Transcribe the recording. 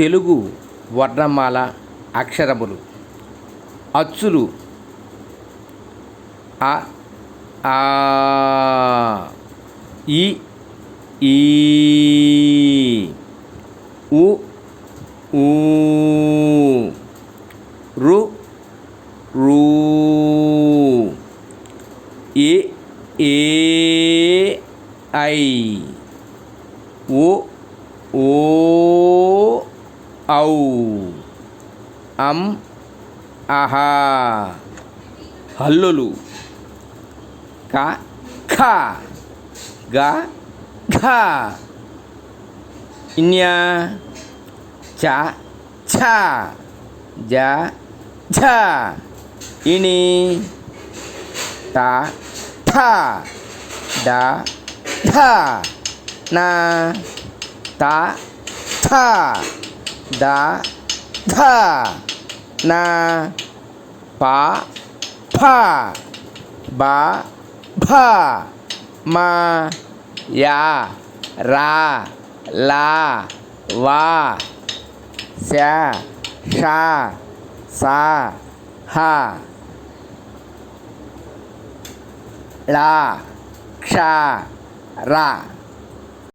తెలుగు వర్ణమాల అక్షరములు. అచ్చులు. అ ఆ ఈ ఈ ఉ ఊ రు రు ఏ ఏ ఐ ఓ ఓ ఔ అం అహా హల్లులు క ఖ గ ఘ ఇన్య చ ఛ జ ఝ ఇని ట ఠ డ ఢ నా త థ ద ధ నా ప ఫ బ భ మ యా రా లా వా శ ష స హ ళ క్ష ర.